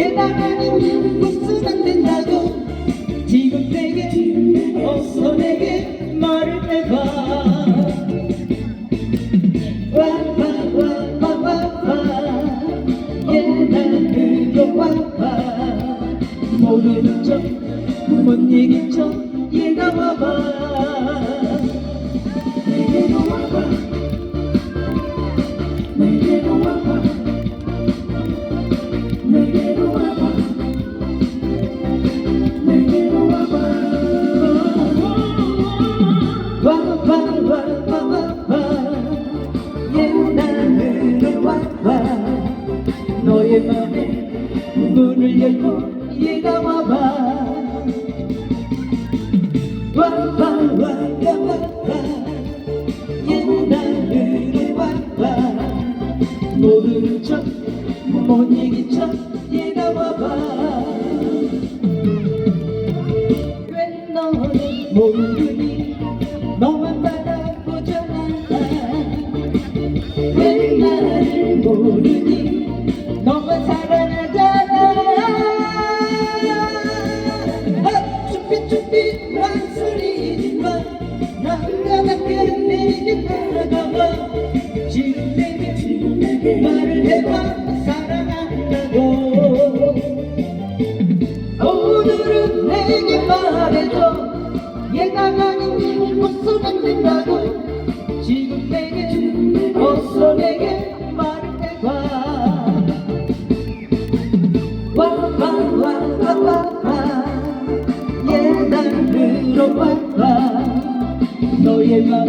예나가는 무슨 안 된다고. 지금 내게 어서 내게 말을 해봐. 와와와와와 예나그로 와봐 모르는 척못 얘긴 척 얘가 와봐 모르는 척못 이긴 척 망설이지마 남자답게 내게 다가와 지금 내게 지금 내게 말을 해봐. 사랑한다고 오늘은 내게 말해줘 얘가 가는 무슨 안 된다고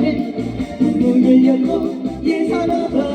맘에 문을 열고 예사나봐